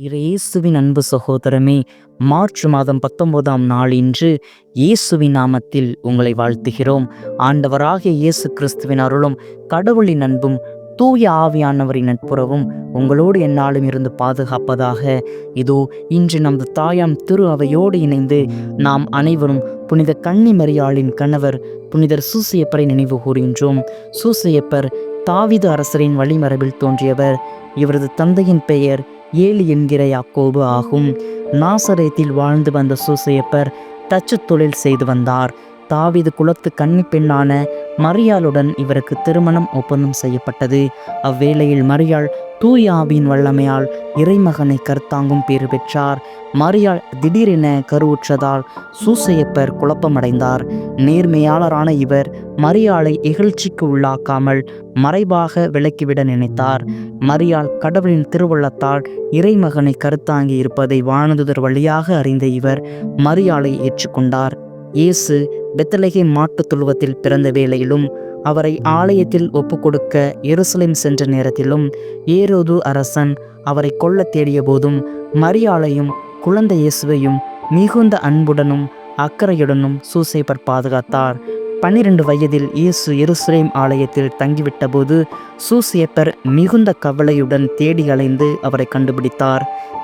இயேசுவின் அன்பு சகோதரமே மார்ச் மாதம் பத்தொன்பதாம் நாள் இன்று இயேசுவின் நாமத்தில் உங்களை வாழ்த்துகிறோம். ஆண்டவராகிய இயேசு கிறிஸ்துவின் அருளும் கடவுளின் அன்பும் தூய ஆவியானவரின் நட்புறவும் உங்களோடு என்னாலும் இருந்து பாதுகாப்பதாக. இதோ இன்று நமது தாயாம் திரு அவையோடு இணைந்து நாம் அனைவரும் புனித கன்னிமரியாளின் கணவர் புனிதர் சூசியப்பரை நினைவு கூறுகின்றோம். சூசியப்பர் தாவிது அரசரின் வழிமரபில் தோன்றியவர். இவரது தந்தையின் பெயர் ஏலி என்கிற யாக்கோபு ஆகும். நாசரேத்தில் வாழ்ந்து வந்த சூசையப்பர் தச்சு தொழில் செய்து வந்தார். தாவிது குலத்து கன்னி பெண்ணான மரியாளுடன் இவருக்கு திருமணம் ஒப்பந்தம் செய்யப்பட்டது. அவ்வேளையில் மரியாள் தூய ஆவியின் வல்லமையால் இறைமகனை கருத்தாங்கும் பேறு பெற்றார். மரியாள் திடீரென கருவுற்றதால் சூசையப்பர் குழப்பமடைந்தார். நேர்மையாளரான இவர் மரியாளை இகழ்ச்சிக்கு உள்ளாக்காமல் மறைவாக விலக்கிவிட நினைத்தார். மரியாள் கடவுளின் திருவுள்ளத்தால் இறைமகனை கருத்தாங்கி இருப்பதை வானதுதர் வழியாக அறிந்த இவர் மரியாளை ஏற்றுக்கொண்டார். இயேசு பெத்தலகி மாட்டுத் தொழுவத்தில் பிறந்த வேளையிலும் அவரை ஆலயத்தில் ஒப்புக்கொடுக்க எருசலேம் சென்ற நேரத்திலும் ஏரோது அரசன் அவரை கொல்ல தேடிய போதும் மரியாளையும் குழந்தை இயேசுவையும் மிகுந்த அன்புடனும் அக்கறையுடனும் சூசைபர் பாதுகாத்தார். பன்னிரண்டு வயதில் இயேசு எருசலேம் ஆலயத்தில் தங்கிவிட்டபோது சூசியப்பர் மிகுந்த கவலையுடன் தேடி அலைந்து அவரை கண்டுபிடித்தார்.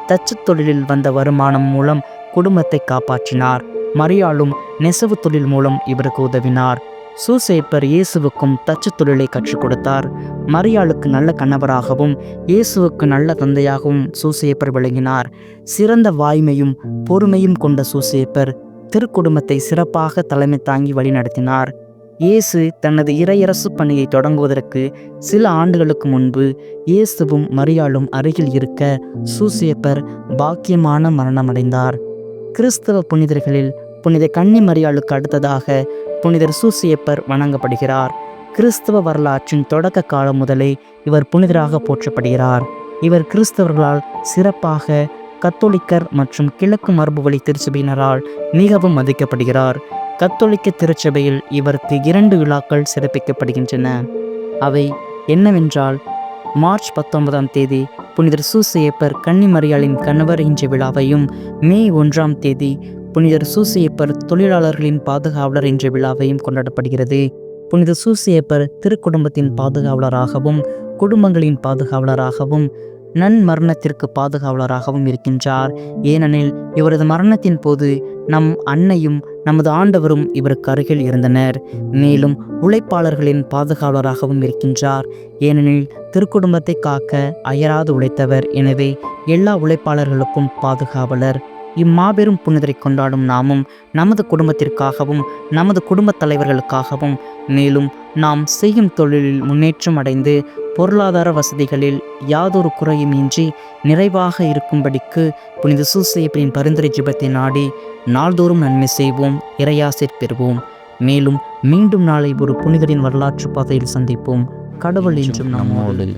தச்சு தொழிலில் வந்த வருமானம் மூலம் குடும்பத்தை காப்பாற்றினார். மரியாளும் நெசவு தொழில் மூலம் இவருக்கு உதவினார். சூசேப்பர் இயேசுவுக்கும் தச்சு தொழிலை கற்றுக் கொடுத்தார். மரியாளுக்கு நல்ல கணவராகவும் இயேசுவுக்கு நல்ல தந்தையாகவும் சூசேப்பர் விளங்கினார். சிறந்த வாய்மையும் பொறுமையும் கொண்ட சூசேப்பர் திருக்குடும்பத்தை சிறப்பாக தலைமை தாங்கி வழிநடத்தினார் இயேசு தனது இறையரசு பணியை தொடங்குவதற்கு சில ஆண்டுகளுக்கு முன்பு இயேசுவும் மரியாளும் அருகில் இருக்க சூசேப்பர் பாக்கியமான மரணமடைந்தார். கிறிஸ்தவ புனிதர்களில் புனித கன்னி மரியாளுக்கு அடுத்ததாக புனிதர் சூசியப்பர் வணங்கப்படுகிறார். கிறிஸ்தவ வரலாற்றின் தொடக்க காலம் முதலே இவர் புனிதராக போற்றப்படுகிறார். இவர் கிறிஸ்தவர்களால் சிறப்பாக கத்தோலிக்கர் மற்றும் கிழக்கு மரபுவழி திருச்சபையினரால் மிகவும் மதிக்கப்படுகிறார். கத்தோலிக்க திருச்சபையில் இவருக்கு இரண்டு விழாக்கள் சிறப்பிக்கப்படுகின்றன. அவை என்னவென்றால் மார்ச் பத்தொன்பதாம் தேதி புனிதர் சூசையப்பர் கன்னிமரியாளின் கணவர் என்ற விழாவையும் மே ஒன்றாம் தேதி புனிதர் சூசியப்பர் தொழிலாளர்களின் பாதுகாவலர் என்ற விழாவையும் கொண்டாடப்படுகிறது. புனித சூசியப்பர் திருக்குடும்பத்தின் பாதுகாவலராகவும் குடும்பங்களின் பாதுகாவலராகவும் நன் மரணத்திற்கு பாதுகாவலராகவும் இருக்கின்றார். ஏனெனில் இவரது மரணத்தின் போது நம் அன்னையும் நமது ஆண்டவரும் இவருக்கு அருகில் இருந்தனர். மேலும் உழைப்பாளர்களின் பாதுகாவலராகவும் இருக்கின்றார். ஏனெனில் திருக்குடும்பத்தை காக்க அயராது உழைத்தவர். எனவே எல்லா உழைப்பாளர்களுக்கும் பாதுகாவலர். இம்மாபெரும் புனிதரை கொண்டாடும் நாமும் நமது குடும்பத்திற்காகவும் நமது குடும்பத் தலைவர்களுக்காகவும். மேலும் நாம் செய்யும் தொழிலில் முன்னேற்றம் அடைந்து பொருளாதார வசதிகளில் யாதொரு குறையும் இன்றி நிறைவாக இருக்கும்படிக்கு புனித சூசையப்பனின் பரிந்துரை ஜிபத்தை நாடி நாள்தோறும் நன்மை செய்வோம் இறையாசிற் பெறுவோம். மேலும் மீண்டும் நாளை ஒரு புனிதரின் வரலாற்று பாதையில் சந்திப்போம். கடவுள் என்றும் நம்மோடு.